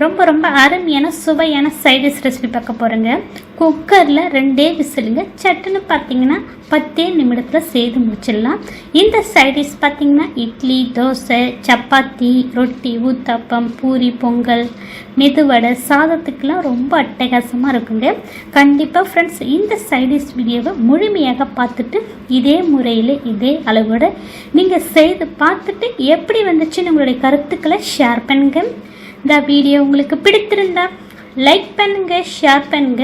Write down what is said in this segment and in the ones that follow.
ரொம்ப ரொம்ப அருமையான சுவையான சைடிஷ் ரெசிபி பார்க்க போகிறேங்க குக்கரில் ரெண்டே விசிலுங்க. சட்டுன்னு பார்த்தீங்கன்னா பத்தே நிமிடத்தில் செய்து முடிச்சிடலாம். இந்த சைடிஷ் பார்த்தீங்கன்னா இட்லி தோசை சப்பாத்தி ரொட்டி ஊத்தப்பம் பூரி பொங்கல் மெதுவடை சாதத்துக்கெலாம் ரொம்ப அட்டகாசமாக இருக்குங்க. கண்டிப்பாக ஃப்ரெண்ட்ஸ் இந்த சைடிஷ் வீடியோவை முழுமையாக பார்த்துட்டு இதே முறையில் இதே அளவோட நீங்கள் செய்து பார்த்துட்டு எப்படி வந்துச்சுன்னு உங்களுடைய கருத்துக்களை ஷேர் பண்ணுங்க. இந்த வீடியோ உங்களுக்கு பிடித்திருந்தா லைக் பண்ணுங்க ஷேர் பண்ணுங்க.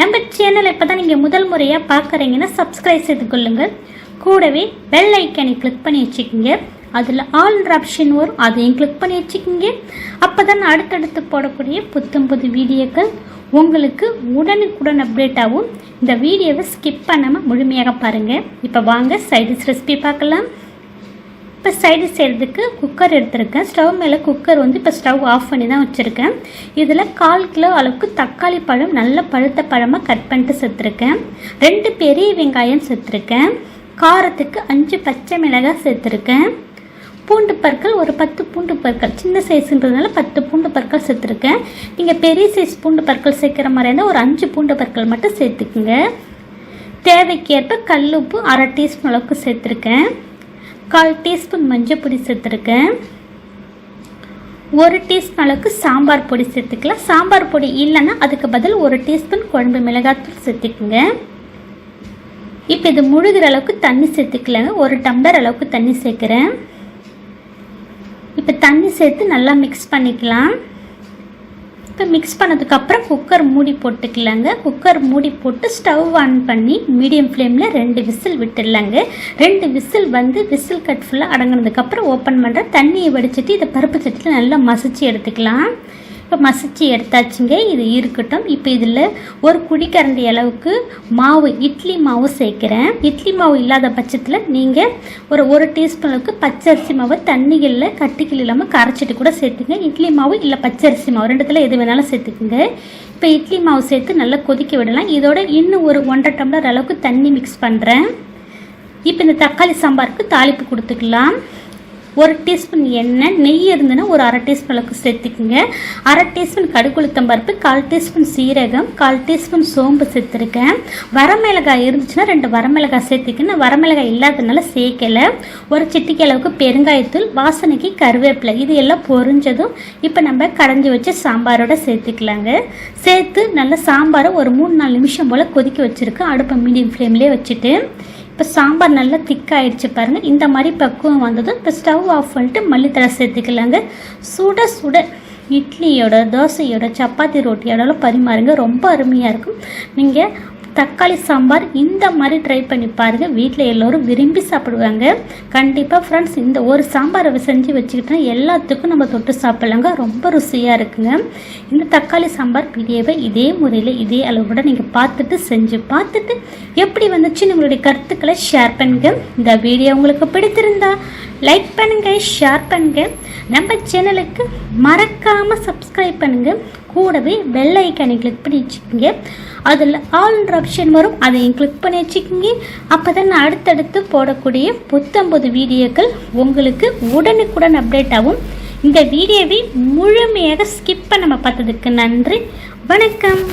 நம்ம சேனலை இப்போ தான் நீங்கள் முதல் முறையாக பார்க்குறீங்கன்னா சப்ஸ்கிரைப் செய்து கொள்ளுங்கள் கூடவே பெல் ஐக்கனை கிளிக் பண்ணி வச்சுக்கோங்க. அதில் ஆல்ன்ற ஆப்ஷன் வரும் அதையும் கிளிக் பண்ணி வச்சுக்கோங்க. அப்போ தான் அடுத்தடுத்து போடக்கூடிய புத்தம் புது வீடியோக்கள் உங்களுக்கு உடனுக்குடன் அப்டேட் ஆகும். இந்த வீடியோவை ஸ்கிப் பண்ணாமல் முழுமையாக பாருங்கள் இப்போ வாங்க சைடிஸ் ரெசிபி பார்க்கலாம். இப்போ சைடு செய்கிறதுக்கு குக்கர் எடுத்திருக்கேன். ஸ்டவ் மேலே குக்கர் வந்து இப்போ ஸ்டவ் ஆஃப் பண்ணி தான் வச்சுருக்கேன். இதில் கால் கிலோ அளவுக்கு தக்காளி பழம் நல்ல பழுத்த பழமாக கட் பண்ணிட்டு சேர்த்துருக்கேன். ரெண்டு பெரிய வெங்காயம் சேர்த்துருக்கேன். காரத்துக்கு அஞ்சு பச்சை மிளகாய் சேர்த்துருக்கேன். பூண்டு பற்கள் ஒரு பத்து பூண்டு பற்கள் சின்ன சைஸுன்றதுனால பத்து பூண்டு பற்கள் சேர்த்துருக்கேன். நீங்கள் பெரிய சைஸ் பூண்டு பற்கள் சேர்க்குற மாதிரி இருந்தால் ஒரு அஞ்சு பூண்டு பற்கள் மட்டும் சேர்த்துக்குங்க. தேவைக்கேற்ப கல் உப்பு அரை டீஸ்பூன் அளவுக்கு சேர்த்துருக்கேன். கால் டீஸ்பூன் மஞ்சள் பொடி சேர்த்துருக்கேன். ஒரு டீஸ்பூன் அளவுக்கு சாம்பார் பொடி சேர்த்துக்கலாம். சாம்பார் பொடி இல்லைன்னா அதுக்கு பதில் ஒரு டீஸ்பூன் குழம்பு மிளகாத்தூள் சேர்த்துக்குங்க. இப்போ இது முழுகிற அளவுக்கு தண்ணி சேர்த்துக்கலாங்க. ஒரு டம்ளர் அளவுக்கு தண்ணி சேர்க்குறேன். இப்போ தண்ணி சேர்த்து நல்லா மிக்ஸ் பண்ணிக்கலாம். இப்போ மிக்ஸ் பண்ணதுக்கப்புறம் குக்கர் மூடி போட்டுக்கலாங்க. குக்கர் மூடி போட்டு ஸ்டவ் ஆன் பண்ணி மீடியம் ஃப்ளேமில் ரெண்டு விசில் விட்டுடலாங்க. ரெண்டு விசில் வந்து விசில் கட் ஃபுல்லாக அடங்கினதுக்கப்புறம் ஓப்பன் பண்ணுற தண்ணியை வடிச்சிட்டு இதை பருப்பு சட்டியில் நல்லா மசிச்சு எடுத்துக்கலாம். இப்போ மசிச்சு எடுத்தாச்சுங்க. இது இருக்கட்டும். இப்போ இதில் ஒரு குடிக்கரண்டி அளவுக்கு மாவு இட்லி மாவு சேர்க்குறேன். இட்லி மாவு இல்லாத பட்சத்தில் நீங்கள் ஒரு ஒரு டீஸ்பூன் அளவுக்கு பச்சரிசி மாவு தண்ணிகளில் கட்டிகள் இல்லாமல் கரைச்சிட்டு கூட சேர்த்துங்க. இட்லி மாவு இல்லை பச்சரிசி மாவு ரெண்டுத்தில் எது வேணாலும் சேர்த்துக்குங்க. இப்போ இட்லி மாவு சேர்த்து நல்லா கொதிக்க விடலாம். இதோட இன்னும் ஒரு ஒன்றரை டம்ளர் அளவுக்கு தண்ணி மிக்ஸ் பண்ணுறேன் இப்போ இந்த தக்காளி சாம்பாருக்கு தாளிப்பு கொடுத்துக்கலாம். ஒரு டீஸ்பூன் எண்ணெய் நெய் இருந்ததுன்னா ஒரு அரை டீஸ்பூன் அளவுக்கு சேர்த்துக்குங்க. அரை டீஸ்பூன் கடுகுளுத்தம் பருப்பு கால் டீஸ்பூன் சீரகம் கால் டீஸ்பூன் சோம்பு சேர்த்துருக்கேன். வரமிளகாய் இருந்துச்சுன்னா ரெண்டு வரமிளகாய் சேர்த்துக்குன்னு வரமிளகாய் இல்லாததுனால சேர்க்கலை. ஒரு சிட்டிக்கு அளவுக்கு பெருங்காயத்தூள் வாசனைக்கு கருவேப்பிலை இது எல்லாம் பொரிஞ்சதும் இப்போ நம்ம கடைஞ்சி வச்சு சாம்பாரோட சேர்த்துக்கலாங்க. சேர்த்து நல்லா சாம்பாரை ஒரு மூணு நாலு நிமிஷம் போல் கொதிக்க வச்சுருக்கேன். அடுப்பை மீடியம் ஃப்ளேம்லேயே வச்சுட்டு இப்போ சாம்பார் நல்லா திக்காயிடுச்சு பாருங்கள் இந்த மாதிரி பக்குவம் வந்ததும் இப்போ ஸ்டவ் ஆஃப் பண்ணிட்டு மல்லித்தலை சேர்த்துக்கலாங்க. சுட சுட இட்லியோட தோசையோட சப்பாத்தி ரொட்டியோட பரிமாறுங்க. ரொம்ப அருமையாக இருக்கும். நீங்கள் தக்காளி சாம்பார் இந்த மாதிரி ட்ரை பண்ணி பாருங்கள் வீட்டில் எல்லோரும் விரும்பி சாப்பிடுவாங்க. கண்டிப்பாக ஃப்ரெண்ட்ஸ் இந்த ஒரு சாம்பாரை செஞ்சு வச்சுக்கிட்டா எல்லாத்துக்கும் நம்ம தொட்டு சாப்பிட்லாங்க. ரொம்ப ருசியாக இருக்குங்க. இந்த தக்காளி சாம்பார் பிடியவை இதே முறையில் இதே அளவோட நீங்கள் பார்த்துட்டு செஞ்சு பார்த்துட்டு எப்படி வந்துச்சு உங்களுடைய கருத்துக்களை ஷேர் பண்ணுங்க. இந்த வீடியோ உங்களுக்கு பிடித்திருந்தா லைக் பண்ணுங்கள் ஷேர் பண்ணுங்கள் நம்ம சேனலுக்கு மறக்காமல் சப்ஸ்கிரைப் பண்ணுங்கள் கூடவே பெல் ஐக்கானை கிளிக் பண்ணி வச்சுக்கோங்க. அதில் ஆல் ஆப்ஷன் வரும். அதையும் கிளிக் பண்ணி வச்சுக்கோங்க. அப்போ தான் நான் அடுத்தடுத்து போடக்கூடிய புத்தம்பது வீடியோக்கள் உங்களுக்கு உடனுக்குடன் அப்டேட் ஆகும். இந்த வீடியோவை முழுமையாக ஸ்கிப் பண்ண பார்த்ததுக்கு நன்றி. வணக்கம்.